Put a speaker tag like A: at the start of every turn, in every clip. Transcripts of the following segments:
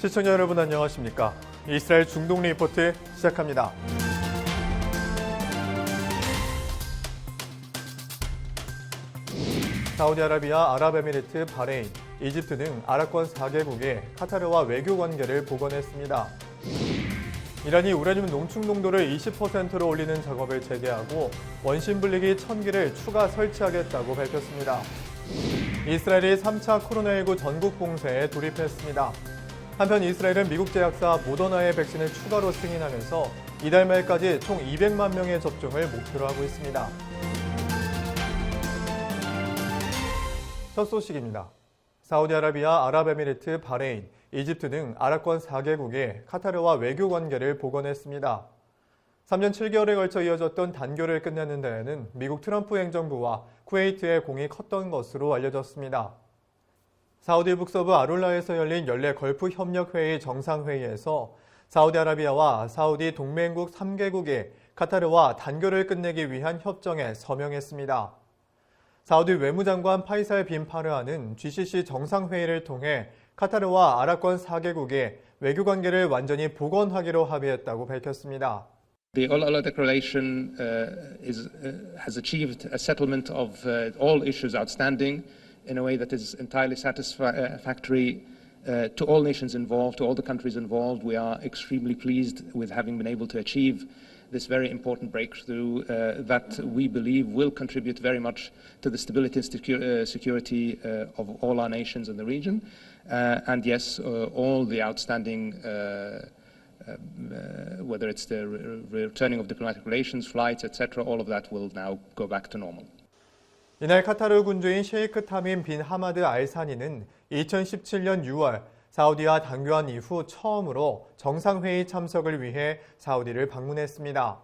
A: 시청자 여러분 안녕하십니까? 이스라엘 중동 리포트 시작합니다. 사우디아라비아, 아랍에미리트, 바레인, 이집트 등 아랍권 4개국이 카타르와 외교 관계를 복원했습니다. 이란이 우라늄 농축 농도를 20%로 올리는 작업을 재개하고 원심 분리기 1000기를 추가 설치하겠다고 밝혔습니다. 이스라엘이 3차 코로나19 전국 봉쇄에 돌입했습니다. 한편 이스라엘은 미국 제약사 모더나의 백신을 추가로 승인하면서 이달 말까지 총 200만 명의 접종을 목표로 하고 있습니다. 첫 소식입니다. 사우디아라비아, 아랍에미리트, 바레인, 이집트 등 아랍권 4개국이 카타르와 외교 관계를 복원했습니다. 3년 7개월에 걸쳐 이어졌던 단교를 끝내는 데에는 미국 트럼프 행정부와 쿠웨이트의 공이 컸던 것으로 알려졌습니다. 사우디 북서부 아룰라에서 열린 연례 걸프 협력회의 정상회의에서 사우디아라비아와 사우디 동맹국 3개국이 카타르와 단교를 끝내기 위한 협정에 서명했습니다. 사우디 외무장관 파이살 빈 파르아는 GCC 정상회의를 통해 카타르와 아랍권 4개국이 외교 관계를 완전히 복원하기로 합의했다고 밝혔습니다.
B: The Al Allah Declaration uh, is, uh, has achieved a settlement of uh, all issues outstanding in a way that is entirely satisfactory uh, to all nations involved, to all the countries involved. We are extremely pleased with having been able to achieve this very important breakthrough uh, that we believe will contribute very much to the stability and secu- uh, security uh, of all our nations in the region. Uh, and yes, uh, all the outstanding uh, uh, whether it's the re- returning of diplomatic relations, flights, etc., all of that will now go back to normal.
A: 이날 카타르 군주인 셰이크 타민 빈 하마드 알사니는 2017년 6월 사우디와 단교한 이후 처음으로 정상회의 참석을 위해 사우디를 방문했습니다.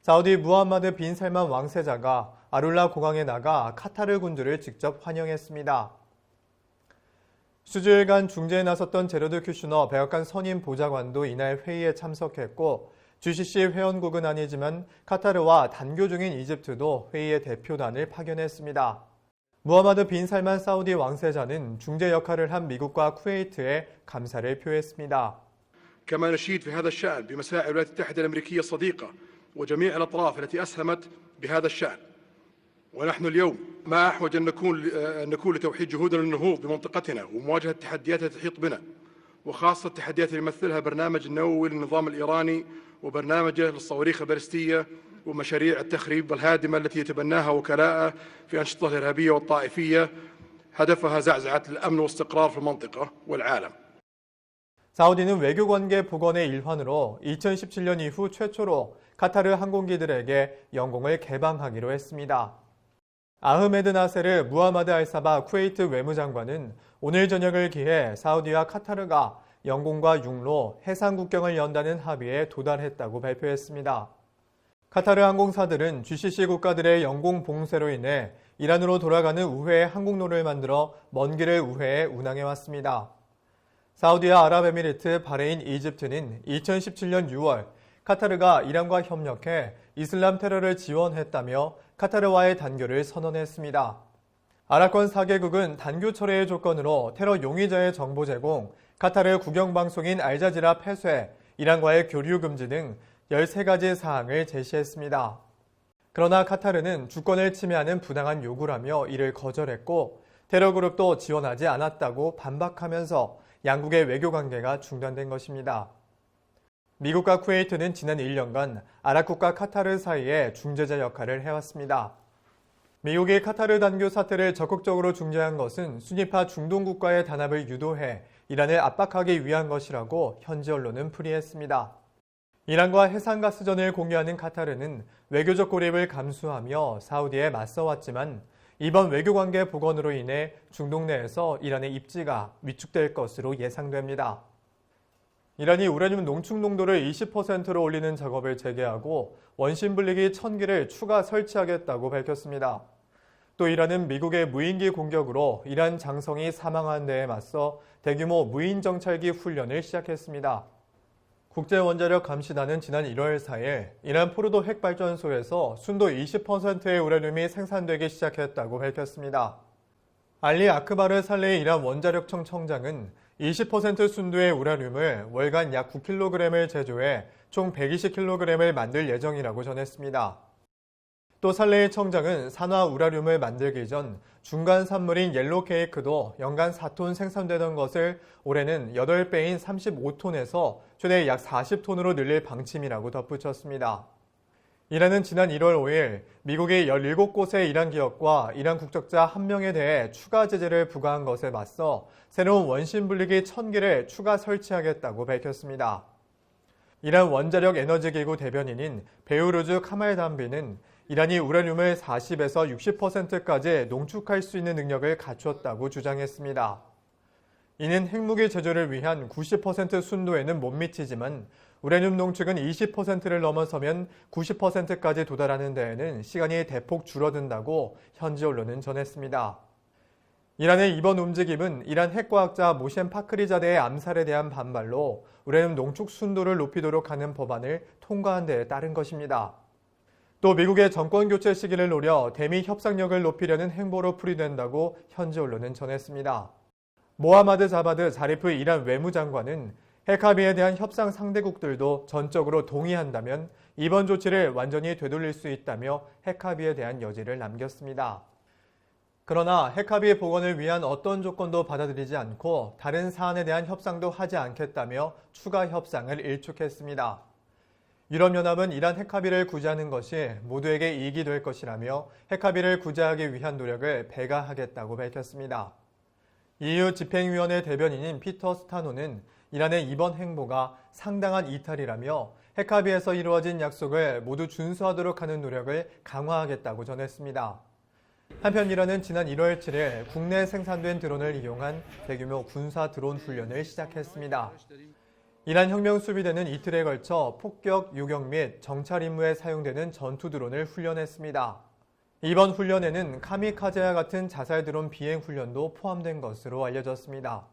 A: 사우디 무함마드 빈 살만 왕세자가 아룰라 공항에 나가 카타르 군주를 직접 환영했습니다. 수주일간 중재에 나섰던 제로드 큐슈너 백악관 선임 보좌관도 이날 회의에 참석했고 GCC 회원국은 아니지만 카타르와 단교 중인 이집트도 회의의 대표단을 파견했습니다. 무하마드 빈 살만 사우디 왕세자는 중재 역할을 한 미국과 쿠웨이트에 감사를 표했습니다.
C: كما نشيد في هذا الشأن بمساعي الولايات المتحدة الأمريكية الصديقة وجميع الأطراف التي أسهمت بهذا الشأن ونحن اليوم ما أحوج أن نكون أن نكون لتوحيد جهودنا للنهوض بمنطقتنا ومواجهة التحديات التي تحيط بنا وخاصة التحديات اللي يمثلها برنامج النووي للنظام الإيراني وبرنامجه للصواريخ البالستية ومشاريع التخريب الهادمة التي يتبناها وكلاءه في أنشطته الإرهابية والطائفية هدفها زعزعة الأمن والاستقرار في المنطقة والعالم
A: 사우디는 외교 관계 복원의 일환으로 2017년 이후 최초로 카타르 항공기들에게 영공을 개방하기로 했습니다. 아흐메드 나세르 무하마드 알사바 쿠웨이트 외무장관은 오늘 저녁을 기해 사우디와 카타르가 영공과 육로, 해상 국경을 연다는 합의에 도달했다고 발표했습니다. 카타르 항공사들은 GCC 국가들의 영공 봉쇄로 인해 이란으로 돌아가는 우회의 항공로를 만들어 먼 길을 우회해 운항해 왔습니다. 사우디와 아랍에미리트, 바레인, 이집트는 2017년 6월 카타르가 이란과 협력해 이슬람 테러를 지원했다며 카타르와의 단교를 선언했습니다. 아랍권 4개국은 단교 철회의 조건으로 테러 용의자의 정보 제공, 카타르 국영방송인 알자지라 폐쇄, 이란과의 교류 금지 등 13가지 사항을 제시했습니다. 그러나 카타르는 주권을 침해하는 부당한 요구라며 이를 거절했고 테러 그룹도 지원하지 않았다고 반박하면서 양국의 외교 관계가 중단된 것입니다. 미국과 쿠웨이트는 지난 1년간 아랍국가 카타르 사이에 중재자 역할을 해왔습니다. 미국이 카타르 단교 사태를 적극적으로 중재한 것은 순위파 중동 국가의 단합을 유도해 이란을 압박하기 위한 것이라고 현지 언론은 풀이했습니다. 이란과 해상가스전을 공유하는 카타르는 외교적 고립을 감수하며 사우디에 맞서왔지만 이번 외교관계 복원으로 인해 중동 내에서 이란의 입지가 위축될 것으로 예상됩니다. 이란이 우라늄 농축 농도를 20%로 올리는 작업을 재개하고 원심 분리기 1000기를 추가 설치하겠다고 밝혔습니다. 또 이란은 미국의 무인기 공격으로 이란 장성이 사망한 데에 맞서 대규모 무인 정찰기 훈련을 시작했습니다. 국제원자력 감시단은 지난 1월 4일 이란 포르도 핵발전소에서 순도 20%의 우라늄이 생산되기 시작했다고 밝혔습니다. 알리 아크바르 살레 이란 원자력청 청장은 20% 순도의 우라늄을 월간 약 9kg을 제조해 총 120kg을 만들 예정이라고 전했습니다. 또 살레이 청장은 산화 우라늄을 만들기 전 중간 산물인 옐로 케이크도 연간 4톤 생산되던 것을 올해는 8배인 35톤에서 최대 약 40톤으로 늘릴 방침이라고 덧붙였습니다. 이란은 지난 1월 5일 미국의 17곳의 이란 기업과 이란 국적자 1명에 대해 추가 제재를 부과한 것에 맞서 새로운 원심 분리기 1000개를 추가 설치하겠다고 밝혔습니다. 이란 원자력 에너지 기구 대변인인 베우르즈 카말 담비는 이란이 우라늄을 40에서 60%까지 농축할 수 있는 능력을 갖췄다고 주장했습니다. 이는 핵무기 제조를 위한 90% 순도에는 못 미치지만 우라늄 농축은 20%를 넘어서면 90%까지 도달하는 데에는 시간이 대폭 줄어든다고 현지 언론은 전했습니다. 이란의 이번 움직임은 이란 핵과학자 모셴 파크리자대의 암살에 대한 반발로 우라늄 농축 순도를 높이도록 하는 법안을 통과한 데에 따른 것입니다. 또 미국의 정권 교체 시기를 노려 대미 협상력을 높이려는 행보로 풀이된다고 현지 언론은 전했습니다. 모하마드 자바드 자리프 이란 외무장관은 핵합의에 대한 협상 상대국들도 전적으로 동의한다면 이번 조치를 완전히 되돌릴 수 있다며 핵합의에 대한 여지를 남겼습니다. 그러나 핵합의 복원을 위한 어떤 조건도 받아들이지 않고 다른 사안에 대한 협상도 하지 않겠다며 추가 협상을 일축했습니다. 유럽연합은 이란 핵합의를 구제하는 것이 모두에게 이익이 될 것이라며 핵합의를 구제하기 위한 노력을 배가하겠다고 밝혔습니다. EU 집행위원회 대변인인 피터 스타노는 이란의 이번 행보가 상당한 이탈이라며 핵합의에서 이루어진 약속을 모두 준수하도록 하는 노력을 강화하겠다고 전했습니다. 한편 이란은 지난 1월 7일 국내 생산된 드론을 이용한 대규모 군사 드론 훈련을 시작했습니다. 이란 혁명 수비대는 이틀에 걸쳐 폭격, 요격 및 정찰 임무에 사용되는 전투 드론을 훈련했습니다. 이번 훈련에는 카미카제와 같은 자살 드론 비행 훈련도 포함된 것으로 알려졌습니다.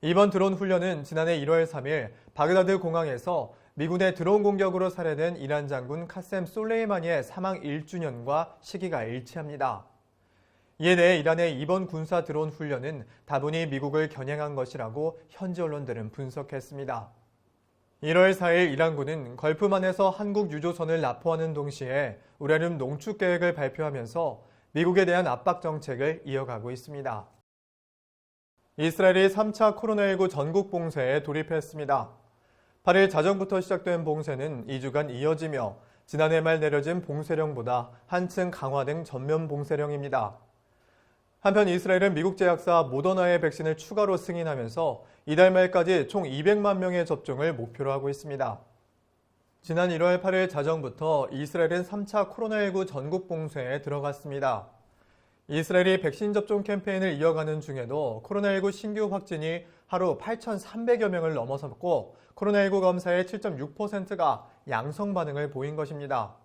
A: 이번 드론 훈련은 지난해 1월 3일 바그다드 공항에서 미군의 드론 공격으로 살해된 이란 장군 카셈 솔레이마니의 사망 1주년과 시기가 일치합니다. 이에 대해 이란의 이번 군사 드론 훈련은 다분히 미국을 겨냥한 것이라고 현지 언론들은 분석했습니다. 1월 4일 이란군은 걸프만에서 한국 유조선을 납포하는 동시에 우라늄 농축 계획을 발표하면서 미국에 대한 압박 정책을 이어가고 있습니다. 이스라엘이 3차 코로나19 전국 봉쇄에 돌입했습니다. 8일 자정부터 시작된 봉쇄는 2주간 이어지며 지난해 말 내려진 봉쇄령보다 한층 강화된 전면 봉쇄령입니다. 한편 이스라엘은 미국 제약사 모더나의 백신을 추가로 승인하면서 이달 말까지 총 200만 명의 접종을 목표로 하고 있습니다. 지난 1월 8일 자정부터 이스라엘은 3차 코로나19 전국 봉쇄에 들어갔습니다. 이스라엘이 백신 접종 캠페인을 이어가는 중에도 코로나19 신규 확진이 하루 8,300여 명을 넘어섰고 코로나19 검사의 7.6%가 양성 반응을 보인 것입니다.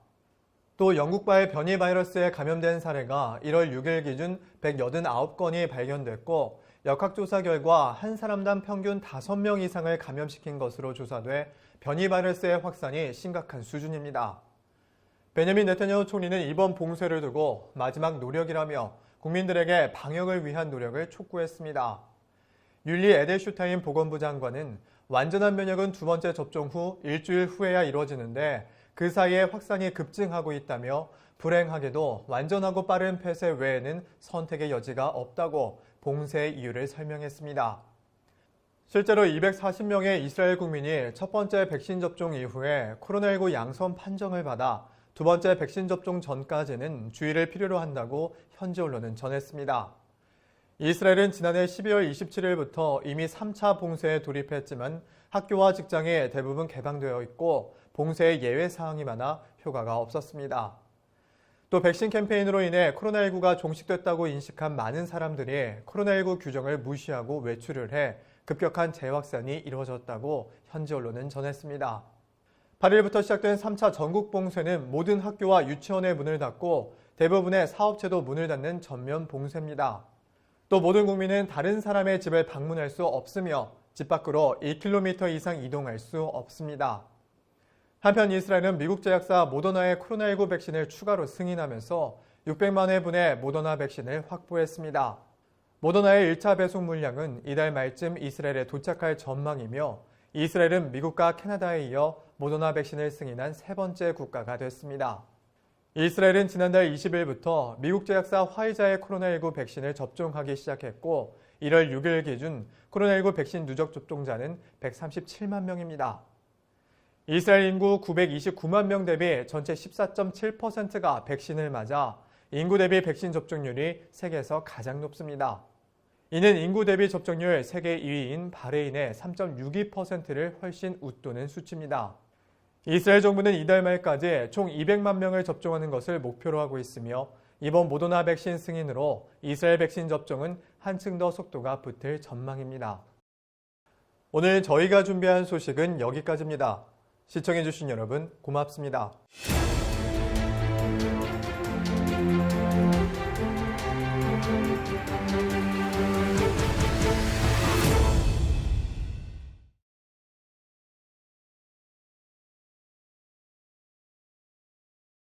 A: 또 영국바의 변이 바이러스에 감염된 사례가 1월 6일 기준 189건이 발견됐고 역학조사 결과 한 사람당 평균 5명 이상을 감염시킨 것으로 조사돼 변이 바이러스의 확산이 심각한 수준입니다. 베냐민 네타냐후 총리는 이번 봉쇄를 두고 마지막 노력이라며 국민들에게 방역을 위한 노력을 촉구했습니다. 율리 에델슈타인 보건부 장관은 완전한 면역은 두 번째 접종 후 일주일 후에야 이루어지는데 그 사이에 확산이 급증하고 있다며 불행하게도 완전하고 빠른 폐쇄 외에는 선택의 여지가 없다고 봉쇄의 이유를 설명했습니다. 실제로 240명의 이스라엘 국민이 첫 번째 백신 접종 이후에 코로나19 양성 판정을 받아 두 번째 백신 접종 전까지는 주의를 필요로 한다고 현지 언론은 전했습니다. 이스라엘은 지난해 12월 27일부터 이미 3차 봉쇄에 돌입했지만 학교와 직장이 대부분 개방되어 있고 봉쇄의 예외 사항이 많아 효과가 없었습니다. 또 백신 캠페인으로 인해 코로나19가 종식됐다고 인식한 많은 사람들이 코로나19 규정을 무시하고 외출을 해 급격한 재확산이 이루어졌다고 현지 언론은 전했습니다. 8일부터 시작된 3차 전국 봉쇄는 모든 학교와 유치원의 문을 닫고 대부분의 사업체도 문을 닫는 전면 봉쇄입니다. 또 모든 국민은 다른 사람의 집을 방문할 수 없으며 집 밖으로 1km 이상 이동할 수 없습니다. 한편 이스라엘은 미국 제약사 모더나의 코로나19 백신을 추가로 승인하면서 600만 회분의 모더나 백신을 확보했습니다. 모더나의 1차 배송 물량은 이달 말쯤 이스라엘에 도착할 전망이며 이스라엘은 미국과 캐나다에 이어 모더나 백신을 승인한 세 번째 국가가 됐습니다. 이스라엘은 지난달 20일부터 미국 제약사 화이자의 코로나19 백신을 접종하기 시작했고 1월 6일 기준 코로나19 백신 누적 접종자는 137만 명입니다. 이스라엘 인구 929만 명 대비 전체 14.7%가 백신을 맞아 인구 대비 백신 접종률이 세계에서 가장 높습니다. 이는 인구 대비 접종률 세계 2위인 바레인의 3.62%를 훨씬 웃도는 수치입니다. 이스라엘 정부는 이달 말까지 총 200만 명을 접종하는 것을 목표로 하고 있으며 이번 모더나 백신 승인으로 이스라엘 백신 접종은 한층 더 속도가 붙을 전망입니다. 오늘 저희가 준비한 소식은 여기까지입니다. 시청해주신 여러분 고맙습니다.